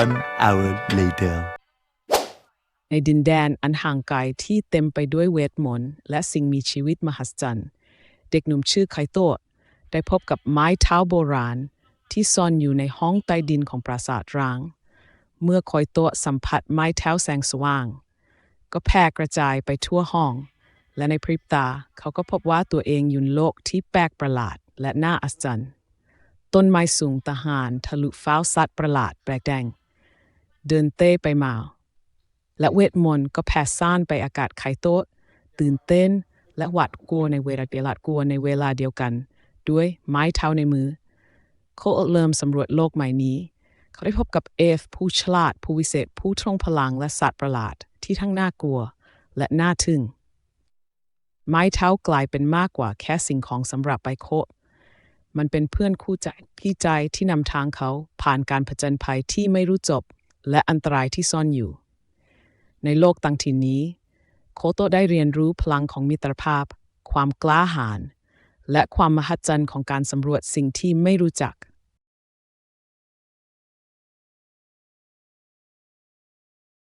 One hour later. ในดินแดนอันห่างไกลที่เต็มไปด้วยเวทมนต์และสิ่งมีชีวิตมหัศจรรย์ เด็กหนุ่มชื่อไคโตะได้พบกับไม้เท้าโบราณ ที่ซ่อนอยู่ในห้องใต้ดินของปราสาทร้าง เมื่อคอยโตะสัมผัสไม้เท้าแสงสว่าง ก็แพร่กระจายไปทั่วห้อง และในพริบตาเขาก็พบว่าตัวเองอยู่โลกที่แปลกประหลาดและน่าอัศจรรย์ ต้นไม้สูงตะหานทะลุฟ้าสัตว์ประหลาดแปลกแดง เดินเต้ไปมา และเวทมนต์ก็แผ่ซ่านไปอากาศไคโตะตื่นเต้นและหวาดกลัวในเวลาเดียวกลัวในเวลาเดียวกัน ด้วยไม้เท้าในมือเขาเริ่มสำรวจโลกใหม่นี้ เขาได้พบกับเอฟ ผู้ฉลาด ผู้วิเศษ ผู้ทรงพลังและสัตว์ประหลาดที่ทั้งน่ากลัวและน่าทึ่ง ไม้เท้ากลายเป็นมากกว่าแค่สิ่งของสำหรับไปโคมันเป็นเพื่อนคู่ใจพี่ใจที่นำทางเขาผ่านการผจญภัยที่ไม่รู้จบ และอันตรายที่ซ่อนอยู่ ในโลกต่างถิ่นนี้ โคโตะได้เรียนรู้พลังของมิตรภาพ ความกล้าหาญและความมหัศจรรย์ของการสำรวจสิ่งที่ไม่รู้จัก